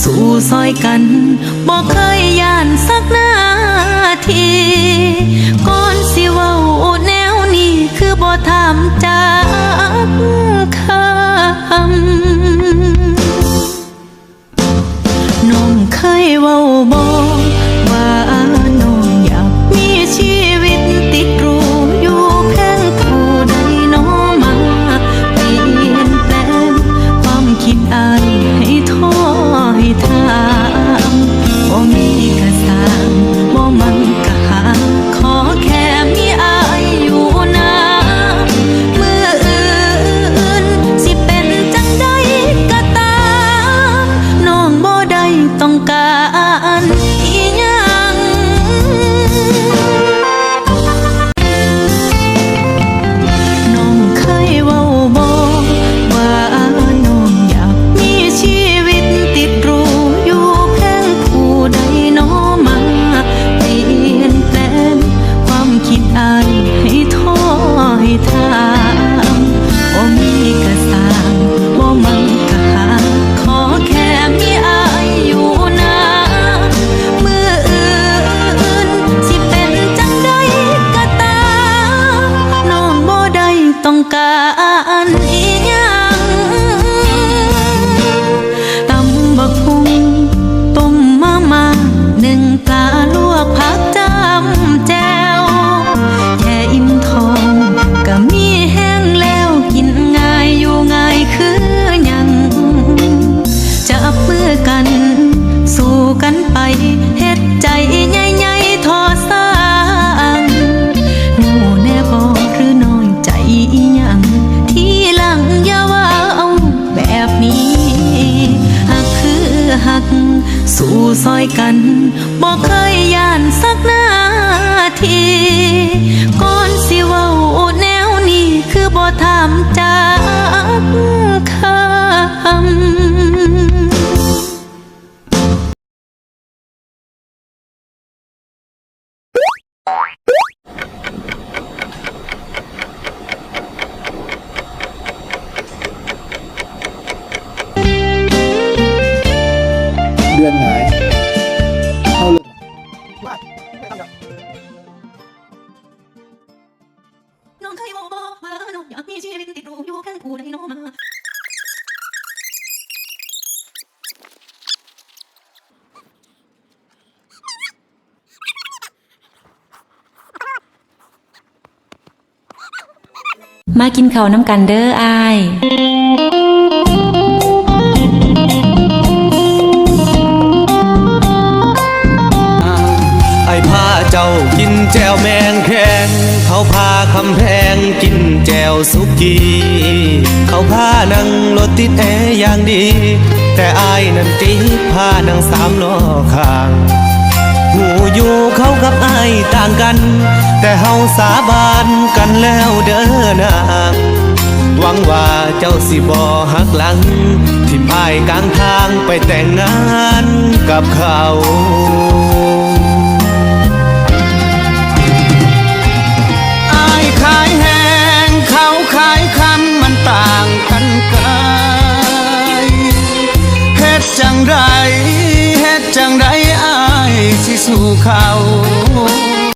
สู่ซอยกันบอกเคยย่านสักนาทีก่อนสิเว้าแนวนี้คือบ่ถามจากคำน้องเคยเว้าบอก มีกร อยกันบอกเคยย่านสักนาทีก่อนสิว้าแนวนี้คือบ่ถามจากคำเดือนไหน ชีวิตติดรูอยู่แค่ผู้ใดโนมามากินข้าวน้ำกันเด้ออายไอ้พา เจ้ากินแจวแมงแข็งเขาพาคำแพงกินแจวสุกี้ เขาพานั่งรถติดแอร์อย่างดี แต่อายนั่นติพานั่งสามล้อข้างหูอยู่เขากับอายต่างกัน แต่เฮาสาบานกันแล้วเด้อนางหวังว่าเจ้าสิบ่หักหลังทิมอายกลางทางไปแต่งงานกับเขา สิสู่เขา